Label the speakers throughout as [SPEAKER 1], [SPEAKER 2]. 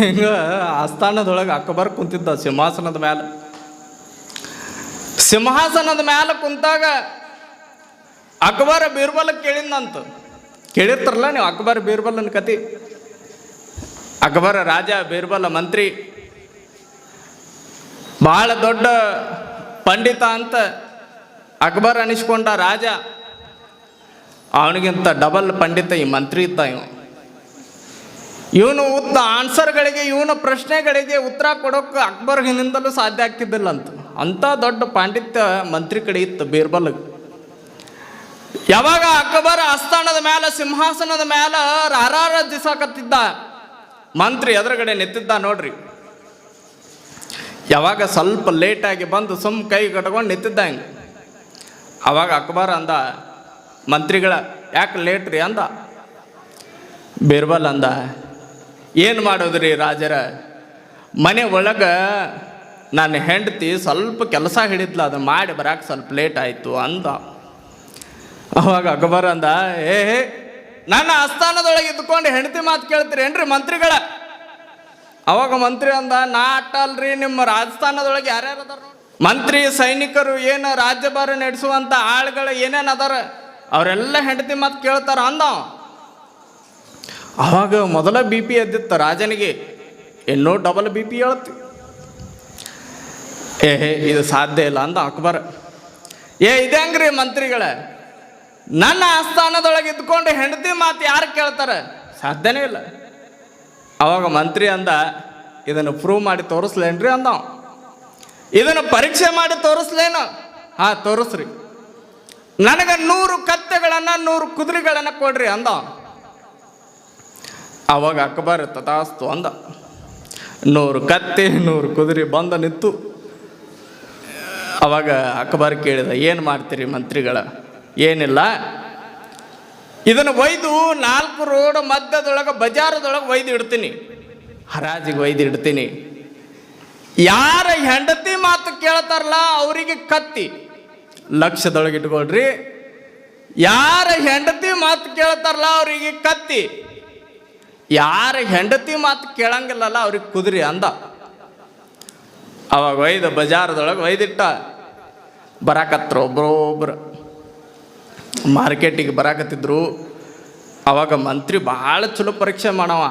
[SPEAKER 1] ಹಿಂಗ ಆಸ್ಥಾನದೊಳಗೆ ಅಕ್ಬರ್ ಕುಂತಿದ್ದ ಸಿಂಹಾಸನದ ಮ್ಯಾಲ. ಸಿಂಹಾಸನದ ಮ್ಯಾಲೆ ಕುಂತಾಗ ಅಕ್ಬರ ಬೀರ್ಬಲ್ ಕೇಳಿದ್ನಂತ. ಕೇಳಿರ್ತಾರಲ್ಲ ನೀವು ಅಕ್ಬರ್ ಬೀರ್ಬಲನ ಕತಿ? ಅಕ್ಬರ ರಾಜ, ಬೀರ್ಬಲ ಮಂತ್ರಿ. ಭಾಳ ದೊಡ್ಡ ಪಂಡಿತ ಅಂತ ಅಕ್ಬರ್ ಅನಿಸ್ಕೊಂಡ ರಾಜ. ಅವನಿಗಿಂತ ಡಬಲ್ ಪಂಡಿತ ಈ ಮಂತ್ರಿ ಇದ್ದ ಇವ. ಇವನು ಉತ್ತ ಆನ್ಸರ್ಗಳಿಗೆ, ಇವನ ಪ್ರಶ್ನೆಗಳಿಗೆ ಉತ್ತರ ಕೊಡೋಕೆ ಅಕ್ಬರ್ಗಿನಿಂದಲೂ ಸಾಧ್ಯ ಆಗ್ತಿದ್ದಿಲ್ಲ ಅಂತ ಅಂಥ ದೊಡ್ಡ ಪಾಂಡಿತ್ಯ ಮಂತ್ರಿ ಕಡೆ ಇತ್ತು ಬೀರ್ಬಲ್ ಯಾವಾಗ ಅಕ್ಬರ್ ಆಸ್ಥಾನದ ಮ್ಯಾಲ, ಸಿಂಹಾಸನದ ಮ್ಯಾಲ ರಾರಾರ ದಿಸಾಕತ್ತಿದ್ದ, ಮಂತ್ರಿ ಎದುರುಗಡೆ ನಿಂತಿದ್ದ ನೋಡ್ರಿ. ಯಾವಾಗ ಸ್ವಲ್ಪ ಲೇಟಾಗಿ ಬಂದು ಸುಮ್ ಕೈ ಕಟ್ಕೊಂಡು ನಿಂತಿದ್ದ ಹಿಂಗೆ ಅವಾಗ ಅಕ್ಬರ್ ಅಂದ, ಮಂತ್ರಿಗಳ ಯಾಕೆ ಲೇಟ್ ರೀ ಅಂದ. ಬೀರ್ಬಲ್ ಅಂದ ಏನು ಮಾಡೋದ್ರಿ ರಾಜರ? ಮನೆ ಒಳಗೆ ನನ್ನ ಹೆಂಡತಿ ಸ್ವಲ್ಪ ಕೆಲಸ ಹಿಡಿದ್ಲ ಅದು ಮಾಡಿ ಬರಕ್ಕೆ ಸ್ವಲ್ಪ ಲೇಟ್ ಆಯಿತು ಅಂದ. ಅವಾಗ ಅಕ್ಬರ್ ಅಂದ, ಏ ನನ್ನ ಆಸ್ಥಾನದೊಳಗೆ ಇದ್ಕೊಂಡು ಹೆಂಡತಿ ಮಾತು ಕೇಳ್ತೀರಿ ಏನ್ರಿ ಮಂತ್ರಿಗಳ? ಅವಾಗ ಮಂತ್ರಿ ಅಂದ, ನಾ ಅಟ್ಟಲ್ರಿ, ನಿಮ್ಮ ರಾಜಸ್ಥಾನದೊಳಗೆ ಯಾರ್ಯಾರು ಅದಾರ. ಮಂತ್ರಿ, ಸೈನಿಕರು ಏನು ರಾಜ್ಯಭಾರ ನಡೆಸುವಂಥ ಆಳುಗಳು ಏನೇನು ಅದಾರ? ಅವರೆಲ್ಲ ಹೆಂಡತಿ ಮಾತು ಕೇಳ್ತಾರ ಅಂದ. ಅವ. ಅವಾಗ ಮೊದಲ ಬಿ ಪಿ ಎದ್ದಿತ್ತು ರಾಜನಿಗೆ. ಎಲ್ಲೋ ಡಬಲ್ ಬಿ ಪಿ ಹೇಳ್ತಿ ಏ ಇದು ಸಾಧ್ಯ ಇಲ್ಲ ಅಂದ ಅಕ್ಬರ್. ಏ ಇದಂಗ್ರಿ ಮಂತ್ರಿಗಳ? ನನ್ನ ಆಸ್ಥಾನದೊಳಗೆ ಇದ್ಕೊಂಡು ಹೆಂಡತಿ ಮಾತು ಯಾರು ಕೇಳ್ತಾರೆ? ಸಾಧ್ಯನೇ ಇಲ್ಲ. ಅವಾಗ ಮಂತ್ರಿ ಅಂದ, ಇದನ್ನು ಪ್ರೂವ್ ಮಾಡಿ ತೋರಿಸ್ಲೇನ್ರಿ ಅಂದ. ಇದನ್ನು ಪರೀಕ್ಷೆ ಮಾಡಿ ತೋರಿಸ್ಲೇನು? ಹಾ, ತೋರಿಸ್ರಿ. ನನಗೆ ನೂರು ಕತ್ತೆಗಳನ್ನು, ನೂರು ಕುದುರೆಗಳನ್ನು ಕೊಡ್ರಿ ಅಂದ ಅವ. ಅವಾಗ ಅಕ್ಬರ್ ತಥಾಸ್ತು ಅಂದ, ನೂರು ಕತ್ತೆ, ನೂರು ಕುದುರೆ ಬಂದ ನಿಂತು. ಅವಾಗ ಅಕ್ಬರ್ ಕೇಳಿದ, ಏನು ಮಾಡ್ತೀರಿ ಮಂತ್ರಿಗಳ? ಏನಿಲ್ಲ? ಇದನ್ನು ಒಯ್ದು ನಾಲ್ಕು ರೋಡ್ ಮಧ್ಯದೊಳಗೆ, ಬಜಾರದೊಳಗೆ ಒಯ್ದು ಇಡ್ತೀನಿ. ಹರಾಜಿಗೆ ಒಯ್ದು ಇಡ್ತೀನಿ. ಯಾರ ಹೆಂಡತಿ ಮಾತು ಕೇಳ್ತಾರಲ್ಲ, ಅವರಿಗೆ ಕತ್ತಿ. ಲಕ್ಷದೊಳಗೆ ಇಟ್ಕೊಳ್ರಿ. ಯಾರ ಹೆಂಡತಿ ಮಾತು ಕೇಳ್ತಾರಲ್ಲ, ಅವರಿಗೆ ಕತ್ತಿ. ಯಾರ ಹೆಂಡತಿ ಮಾತು ಕೇಳಂಗಿಲ್ಲಲ್ಲ, ಅವ್ರಿಗೆ ಕುದ್ರಿ ಅಂದ. ಅವಾಗ ಒಯ್ದು ಬಜಾರದೊಳಗೆ ಒಯ್ದಿಟ್ಟ. ಬರಾಕತ್ರ ಒಬ್ರೊಬ್ರು. ಮಾರ್ಕೆಟಿಗೆ ಬರಾಕತ್ತಿದ್ರು. ಅವಾಗ ಮಂತ್ರಿ ಭಾಳ ಚಲೋ ಪರೀಕ್ಷೆ ಮಾಡವ.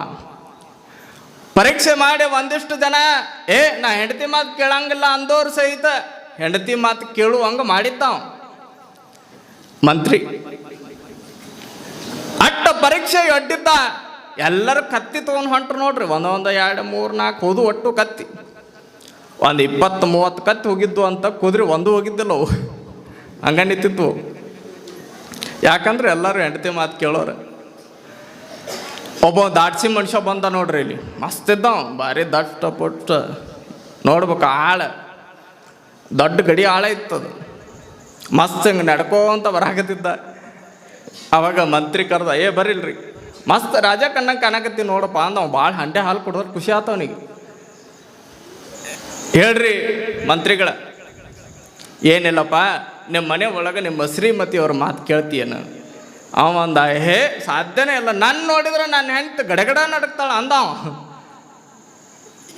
[SPEAKER 1] ಪರೀಕ್ಷೆ ಮಾಡಿ ಒಂದಿಷ್ಟು ಜನ, ಏ, ನಾ ಹೆಂಡತಿ ಮಾತು ಕೇಳಂಗಿಲ್ಲ ಅಂದೋರು ಸಹಿತ. ಹೆಂಡತಿ ಮಾತು ಕೇಳುವಂಗ ಮಾಡಿದ್ದಾವ ಮಂತ್ರಿ, ಅಟ್ಟ ಪರೀಕ್ಷೆ ಒಡ್ಡಿದ್ದ ಎಲ್ಲರೂ ಕತ್ತಿ ತೊಗೊಂಡು ಹೊಂಟ್ರು ನೋಡ್ರಿ. ಒಂದೊಂದು ಎರಡು ಮೂರು ನಾಲ್ಕು ಹೋದು ಒಟ್ಟು ಕತ್ತಿ. ಒಂದು ಇಪ್ಪತ್ತು ಮೂವತ್ತು ಕತ್ತಿ ಹೋಗಿದ್ದು ಅಂತ ಕುದುರೆ ಒಂದು ಹೋಗಿದ್ದಿಲ್ಲ ಅವು. ಯಾಕಂದ್ರೆ ಎಲ್ಲರೂ ಹೆಂಡತಿ ಮಾತು ಕೇಳೋರು. ಒಬ್ಬ ದಾಟ್ಸಿ ಮನುಷ್ಯ ಬಂದ ನೋಡ್ರಿ ಇಲ್ಲಿ. ಮಸ್ತ್ ಇದ್ದಾವ ಭಾರಿ ದಟ್ಟ ಪುಟ್ಟ. ನೋಡ್ಬೇಕು ಆಳ. ದೊಡ್ಡ ಗಡಿ ಆಳ ಇತ್ತದು ಮಸ್ತ್ ಹಿಂಗೆ ನಡ್ಕೋಂತ ಬರಾಕತ್ತಿದ್ದ. ಅವಾಗ ಮಂತ್ರಿ ಕರ್ದ, ಏ ಬರಿಲ್ರಿ ಮಸ್ತ್ ರಾಜ ಕಣ್ಣಂಗೆ ಕಾಣಕತ್ತಿ ನೋಡಪ್ಪ ಅಂದವ ಭಾಳ ಹಂಡೆ ಹಾಲು ಕೊಡೋದ್ ಖುಷಿ ಆತವನಿಗೆ ಹೇಳ್ರಿ. ಮಂತ್ರಿಗಳ ಏನಿಲ್ಲಪ್ಪ ನಿಮ್ಮ ಮನೆ ಒಳಗೆ ನಿಮ್ಮ ಶ್ರೀಮತಿ ಅವ್ರ ಮಾತು ಕೇಳ್ತೀಯನ? ಅವ ಅಂದ ಹೇ ಸಾಧ್ಯನೇ ಇಲ್ಲ. ನನ್ನ ನೋಡಿದ್ರೆ ನನ್ನ ಹೆಂಡತಿ ಗಡಗಡ ನಡಕ್ತಾಳ ಅಂದ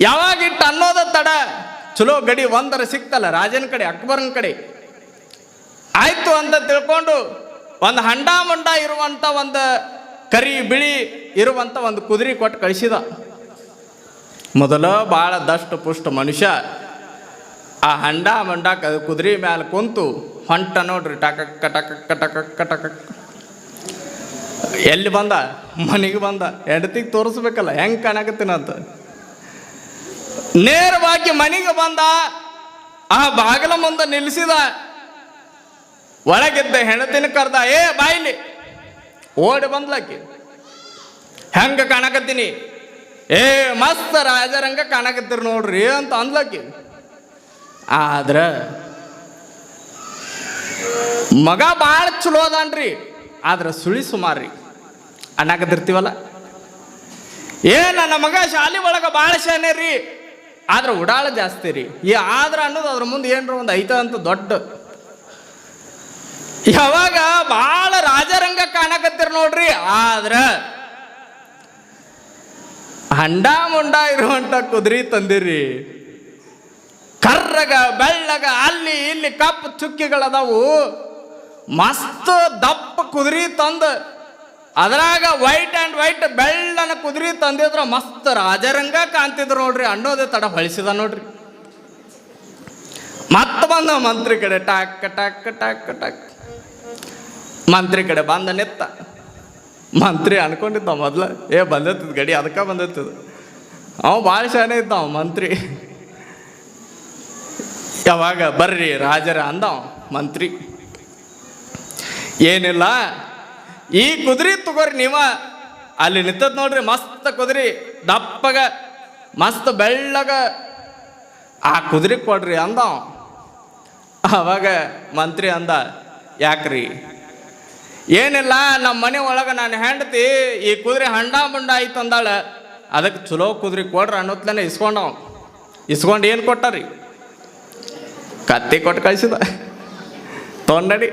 [SPEAKER 1] ಯಾವಾಗ ಇಟ್ಟು ಅನ್ನೋದ ತಡ. ಚಲೋ ಗಡಿ ಒಂದರ ಸಿಕ್ತಲ್ಲ ರಾಜನ ಕಡೆ ಅಕ್ಬರನ ಕಡೆ. ಆಯ್ತು ಅಂತ ತಿಳ್ಕೊಂಡು ಒಂದು ಹಂಡ ಮಂಡ ಇರುವಂಥ ಒಂದು ಕರಿ ಬಿಳಿ ಇರುವಂಥ ಒಂದು ಕುದುರೆ ಕೊಟ್ಟು ಕಳಿಸಿದ. ಮೊದಲ ಭಾಳ ದಷ್ಟ ಪುಷ್ಟ ಮನುಷ್ಯ ಆ ಹಂಡ ಮಂಡ ಕುದುರೆ ಮ್ಯಾಲೆ ಕುಂತು ಹೊಂಟ ನೋಡ್ರಿ ಟಕಕ್ಕ ಟಕಕ್ಕ ಟಕಕ್ಕ ಟಕಕ್ಕ ಎಲ್ಲಿ ಬಂದ? ಮನೆಗೆ ಬಂದ. ಹೆಂಡತಿಗೆ ತೋರಿಸ್ಬೇಕಲ್ಲ, ಹೆಂಗೆ ಕಾಣಕತ್ತೀನಂತ ನೇರವಾಗಿ ಮನೆಗೆ ಬಂದ, ಆ ಬಾಗಿಲ ಮುಂದೆ ನಿಲ್ಲಿಸಿದ ಒಳಗಿದ್ದ ಹೆಂಡತಿನ ಕರ್ದ, ಏ ಬಾಯಿಲಿ ಓಡಿ ಬಂದ್ಲಾಕಿ ಹೆಂಗೆ ಕಾಣಕತ್ತೀನಿ? ಏ, ಮಸ್ತ್ ರಾಜರಂಗ ಕಾಣಕತ್ತೀರಿ ನೋಡ್ರಿ ಅಂತ ಅಂದ್ಲಾಕಿ ಆದ್ರ ಮಗ ಭಾಳ ಚಲೋ ಅದಾನ್ರಿ, ಆದ್ರೆ ಸುಳಿ ಸುಮಾರ್ರಿ. ಅನ್ನಕತ್ತಿರ್ತೀವಲ್ಲ ಏ, ನನ್ನ ಮಗ ಶಾಲೆ ಒಳಗೆ ಭಾಳ ಶಾನೆ ರೀ, ಆದ್ರೆ ಉಡಾಳ ಜಾಸ್ತಿ ರೀ. ಈ ಆದ್ರೆ ಅನ್ನೋದು ಅದ್ರ ಮುಂದೆ ಏನ್ರ ಒಂದು ಐತ ಅಂತ ದೊಡ್ಡ. ಯಾವಾಗ ಭಾಳ ರಾಜರಂಗ ಕಾಣಕತ್ತೀರ ನೋಡ್ರಿ. ಆದ್ರ ಹಂಡ ಮುಂಡ ಇರುವಂತ ಕುದುರಿ ತಂದಿರಿ. ಕರ್ರಗ, ಬೆಳ್ಳಗ, ಅಲ್ಲಿ ಇಲ್ಲಿ ಕಪ್ಪು ಚುಕ್ಕಿಗಳದಾವು. ಮಸ್ತ್ ದಪ್ಪ ಕುದುರಿ ತಂದು. ಅದ್ರಾಗ ವೈಟ್ ಆ್ಯಂಡ್ ವೈಟ್ ಬೆಳ್ಳನ ಕುದುರೆ ತಂದಿದ್ರ ಮಸ್ತ್ ರಾಜರಂಗ ಕಾಣ್ತಿದ್ರು ನೋಡ್ರಿ. ಅನ್ನೋದೇ ತಡ ಹೊಳಿಸಿದ ನೋಡ್ರಿ. ಮತ್ತೆ ಬಂದ ಮಂತ್ರಿ ಕಡೆ ಟಾಕ್ ಟಾಕ್ ಟಾಕ್ ಟಾಕ್. ಮಂತ್ರಿ ಕಡೆ ಬಂದ ನೆತ್ತ. ಮಂತ್ರಿ ಅನ್ಕೊಂಡಿದ್ದ ಮೊದ್ಲ. ಏ ಬಂದಿತ್ತು ಗಡಿ, ಅದಕ್ಕೆ ಬಂದಿತ್ತು ಅವ ಭಾಳ ಶಾನೆ ಇದ್ದ ಅವ ಮಂತ್ರಿ. ಯಾವಾಗ? ಬರ್ರಿ, ರಾಜರ ಅಂದ ಮಂತ್ರಿ. ಏನಿಲ್ಲ, ಈ ಕುದುರೆ ತಗೋರಿ ನೀವ. ಅಲ್ಲಿ ನಿಂತದ್ ನೋಡ್ರಿ, ಮಸ್ತ್ ಕುದುರೆ, ದಪ್ಪಗ, ಮಸ್ತ್ ಬೆಳ್ಳಗ. ಆ ಕುದುರೆ ಕೊಡ್ರಿ ಅಂದ ಅವಾಗ ಮಂತ್ರಿ ಅಂದ, ಯಾಕ್ರಿ? ಏನಿಲ್ಲ ನಮ್ಮ ಮನೆ ಒಳಗೆ ನಾನು ಹೆಂಡತಿ, ಈ ಕುದುರೆ ಹಂಡ ಮುಂಡ ಆಯ್ತು ಅಂದಾಳ. ಅದಕ್ಕೆ ಚಲೋ ಕುದುರೆ ಕೊಡ್ರಿ ಅನ್ನೋತ್ಲೇ ಇಸ್ಕೊಂಡವ ಇಸ್ಕೊಂಡು ಏನು ಕೊಟ್ಟಾರಿ? ಕತ್ತಿ ಕೊಟ್ಟು ಕಳಿಸಿದ. ತೊಂಡಡಿ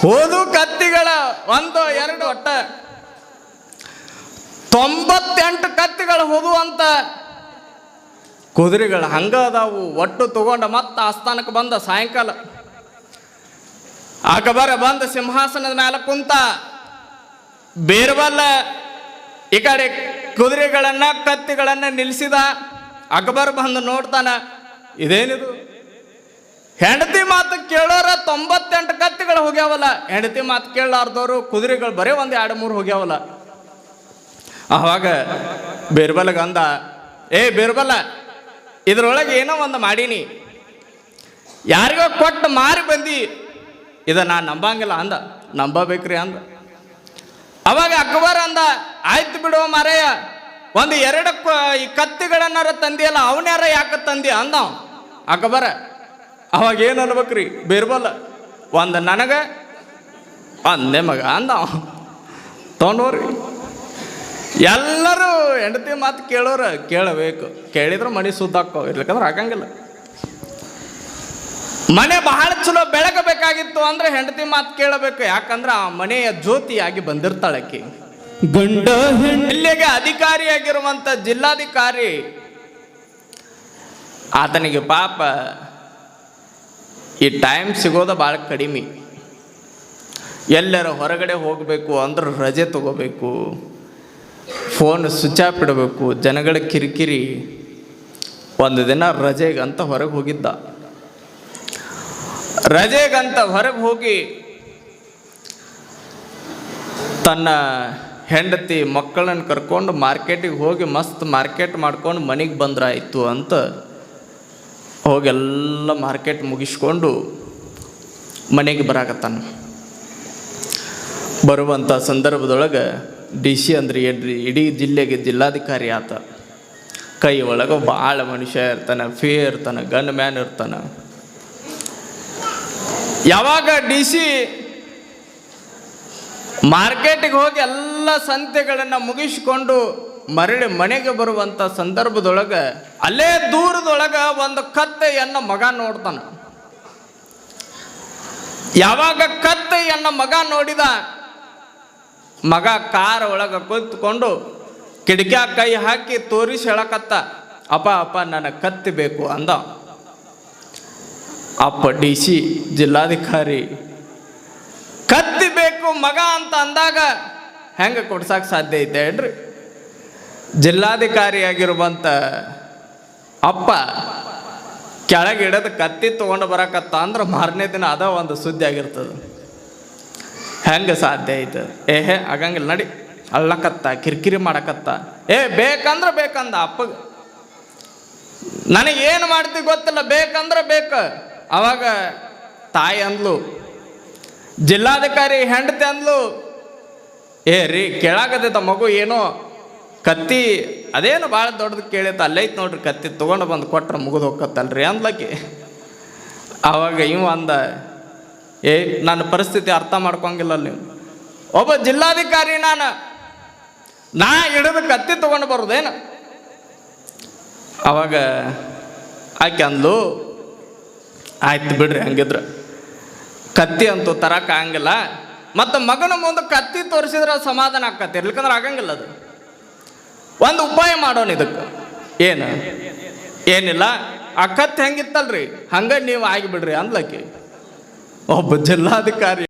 [SPEAKER 1] ಹೋದು ಕತ್ತಿಗಳ ಒಂದು, ಎರಡು ಒಟ್ಟ. ತೊಂಬತ್ತೆಂಟು ಕತ್ತಿಗಳು ಹೋದು ಅಂತ. ಕುದುರೆಗಳು ಹಂಗ ಅದಾವು. ಒಟ್ಟು ತಗೊಂಡ ಮತ್ತೆ ಆಸ್ಥಾನಕ್ಕೆ ಬಂದ ಸಾಯಂಕಾಲ. ಅಕಬರ ಬಂದ ಸಿಂಹಾಸನದ ಮೇಲೆ ಕುಂತ ಬೇರ್ಬಲ್ಲ ಈ ಕಡೆ ಕುದುರೆಗಳನ್ನ ಕತ್ತಿಗಳನ್ನ ನಿಲ್ಲಿಸಿದ ಅಕ್ಬರ್ ಬಂದು ನೋಡ್ತಾನ, ಇದೇನಿದು? ಹೆಂಡತಿ ಮಾತು ಕೇಳೋರ ತೊಂಬತ್ತೆಂಟು ಕತ್ತಿಗಳು ಹೋಗ್ಯಾವಲ್ಲ, ಹೆಂಡತಿ ಮಾತು ಕೇಳಲಾರ್ದವ್ರು ಕುದುರೆಗಳು ಬರೀ ಒಂದು ಎರಡು ಮೂರು ಹೋಗ್ಯಾವಲ್ಲ. ಆವಾಗ ಬೇರ್ಬಲ್ಗ ಅಂದ ಏ ಬೇರ್ಬಲ್ಲ ಇದ್ರೊಳಗೆ ಏನೋ ಒಂದು ಮಾಡೀನಿ. ಯಾರಿಗೋ ಕೊಟ್ಟು ಮಾರಿ ಬಂದಿ ಇದ ನಾನು ನಂಬಂಗಿಲ್ಲ ಅಂದ. ನಂಬಬೇಕ್ರಿ ಅಂದ. ಅವಾಗ ಅಕ್ಬರ್ ಅಂದ, ಆಯ್ತು ಬಿಡುವ ಮಾರಯ್ಯ ಒಂದು ಎರಡು ಈ ಕತ್ತಿಗಳನ್ನಾರ ತಂದಿಯಲ್ಲ, ಅವನ್ಯಾರ ಯಾಕೆ ತಂದಿ? ಅಂದ. ಅಕ್ಬರ, ಅವಾಗ ಏನು ಅನ್ಬೇಕ್ರಿ? ಬೇರ್ಬಲ್ಲ ಒಂದು ನನಗ ಅಂದೆ ಮಗ ಅಂದ. ತಗೊಂಡೋರಿ. ಎಲ್ಲರೂ ಹೆಂಡತಿ ಮಾತು ಕೇಳೋರು ಕೇಳಬೇಕು. ಕೇಳಿದ್ರೆ ಮನೆ ಸುದ್ದಾಕೋ ಇರ್ಲಿಕ್ಕಂದ್ರೆ ಆಗಂಗಿಲ್ಲ. ಮನೆ ಬಹಳ ಚಲೋ ಬೆಳಗಬೇಕಾಗಿತ್ತು ಅಂದ್ರೆ ಹೆಂಡತಿ ಮಾತು ಕೇಳಬೇಕು. ಯಾಕಂದ್ರೆ ಆ ಮನೆಯ ಜ್ಯೋತಿಯಾಗಿ ಬಂದಿರ್ತಾಳಕ್ಕೆ
[SPEAKER 2] ಗಂಡ ಇಲ್ಲಿಗೆ
[SPEAKER 1] ಜಿಲ್ಲೆಗೆ ಅಧಿಕಾರಿಯಾಗಿರುವಂತ ಜಿಲ್ಲಾಧಿಕಾರಿ ಆತನಿಗೆ ಪಾಪ ಈ ಟೈಮ್ ಸಿಗೋದು ಭಾಳ ಕಡಿಮೆ. ಎಲ್ಲರ ಹೊರಗಡೆ ಹೋಗಬೇಕು ಅಂದ್ರೆ ರಜೆ ತಗೋಬೇಕು. ಫೋನ್ ಸ್ವಿಚ್ ಆಫ್ ಇಡಬೇಕು. ಜನಗಳ ಕಿರಿಕಿರಿ. ಒಂದು ದಿನ ರಜೆಗಂತ ಹೊರಗೆ ಹೋಗಿದ್ದ. ರಜೆಗಂತ ಹೊರಗೆ ಹೋಗಿ ತನ್ನ ಹೆಂಡತಿ ಮಕ್ಕಳನ್ನು ಕರ್ಕೊಂಡು ಮಾರ್ಕೆಟಿಗೆ ಹೋಗಿ ಮಸ್ತ್ ಮಾರ್ಕೆಟ್ ಮಾಡ್ಕೊಂಡು ಮನೆಗೆ ಬಂದ್ರಾಯಿತು ಅಂತ ಹೋಗೆಲ್ಲ ಮಾರ್ಕೆಟ್ ಮುಗಿಸ್ಕೊಂಡು ಮನೆಗೆ ಬರಾಕತ್ತಾನ. ಬರುವಂಥ ಸಂದರ್ಭದೊಳಗೆ ಡಿ ಸಿ ಅಂದ್ರೆ ಏನ್ರಿ ಇಡೀ ಜಿಲ್ಲೆಗೆ ಜಿಲ್ಲಾಧಿಕಾರಿ ಆತ. ಕೈ ಒಳಗೆ ಭಾಳ ಮನುಷ್ಯ ಇರ್ತಾನೆ ಫೇ ಇರ್ತಾನೆ ಗನ್ ಮ್ಯಾನ್ ಇರ್ತಾನೆ. ಯಾವಾಗ ಡಿ ಸಿ ಮಾರ್ಕೆಟಿಗೆ ಹೋಗಿ ಎಲ್ಲ ಸಂತೆಗಳನ್ನು ಮುಗಿಸಿಕೊಂಡು ಮರಳಿ ಮನೆಗೆ ಬರುವಂಥ ಸಂದರ್ಭದೊಳಗೆ ಅಲ್ಲೇ ದೂರದೊಳಗೆ ಒಂದು ಕತ್ತೆಯನ್ನು ಮಗ ನೋಡ್ತಾನೆ. ಯಾವಾಗ ಕತ್ತೆಯನ್ನು ಮಗ ನೋಡಿದ ಮಗ ಕಾರ್ ಒಳಗೆ ಕೂತ್ಕೊಂಡು ಕಿಟಕಿಯ ಕೈ ಹಾಕಿ ತೋರಿಸಿ ಹೇಳಕತ್ತ, ಅಪ್ಪ ಅಪ್ಪ, ನನಗೆ ಕತ್ತಿ ಬೇಕು ಅಂದ. ಅಪ್ಪ ಡಿ ಸಿ ಜಿಲ್ಲಾಧಿಕಾರಿ, ಕತ್ತಿ ಬೇಕು ಮಗ ಅಂತ ಅಂದಾಗ ಹೆಂಗೆ ಕೊಡ್ಸಕ್ಕೆ ಸಾಧ್ಯ ಐತೆ ಹೇಳ್ರಿ? ಜಿಲ್ಲಾಧಿಕಾರಿಯಾಗಿರುವಂಥ ಅಪ್ಪ, ಕೆಳಗೆ ಇಡದ ಕತ್ತಿ ತೊಗೊಂಡು ಬರಕತ್ತ ಅಂದ್ರೆ ಮಾರನೇ ದಿನ ಅದ ಒಂದು ಸುದ್ದಿ ಆಗಿರ್ತದೆ. ಹೆಂಗೆ ಸಾಧ್ಯ ಐತೆ? ಏಹೇ ಆಗಂಗಿಲ್ಲ ನಡಿ, ಅಳ್ಳಕತ್ತ, ಕಿರಿಕಿರಿ ಮಾಡಕತ್ತ. ಏ, ಬೇಕಂದ್ರೆ ಬೇಕಂದ ಅಪ್ಪಗೆ. ನನಗೇನು ಮಾಡ್ತಿ ಗೊತ್ತಿಲ್ಲ, ಬೇಕಂದ್ರೆ ಬೇಕು. ಅವಾಗ ತಾಯಿ ಅಂದ್ಲು, ಜಿಲ್ಲಾಧಿಕಾರಿ ಹೆಂಡತಿ ಅಂದ್ಲು, ಏ ರೀ, ಕೇಳಾಕತ್ತೈತ ಮಗು ಏನೋ, ಕತ್ತಿ ಅದೇನು ಭಾಳ ದೊಡ್ಡದು ಕೇಳಿತ ಅಲ್ಲೈತೆ ನೋಡ್ರಿ, ಕತ್ತಿ ತೊಗೊಂಡು ಬಂದು ಕೊಟ್ರೆ ಮುಗಿದು ಹೋಗತ್ತಲ್ರಿ ಅಂದ್ಲಕ್ಕಿ ಅವಾಗ ಇವ ಅಂದ, ಏ, ನನ್ನ ಪರಿಸ್ಥಿತಿ ಅರ್ಥ ಮಾಡ್ಕೊಂಗಿಲ್ಲ ನೀವು. ಒಬ್ಬ ಜಿಲ್ಲಾಧಿಕಾರಿ ನಾನು, ನಾ ಹಿಡಿದು ಕತ್ತಿ ತೊಗೊಂಡು ಬರೋದೇನು? ಅವಾಗ ಆಕೆ ಅಂದ್ಲು ಆಯ್ತು ಬಿಡ್ರಿ, ಹಂಗಿದ್ರ. ಕತ್ತಿ ಅಂತೂ ತರಕ ಆಗಂಗಿಲ್ಲ. ಮತ್ತು ಮಗನ ಮುಂದೆ ಕತ್ತಿ ತೋರಿಸಿದ್ರೆ ಸಮಾಧಾನ ಆಕತ್ತಿ ಇರ್ಲಿಕ್ಕಂದ್ರೆ ಆಗಂಗಿಲ್ಲ ಅದು. ಒಂದು ಉಪಾಯ ಮಾಡೋಣ ಇದಕ್ಕೆ ಏನು? ಏನಿಲ್ಲ. ಆ ಕತ್ತಿ ಹೆಂಗಿತ್ತಲ್ರಿ? ಹಂಗೆ ನೀವು ಆಗಿಬಿಡ್ರಿ ಅಂದ್ಲಕ್ಕಿ ಒಬ್ಬ ಜಿಲ್ಲಾಧಿಕಾರಿ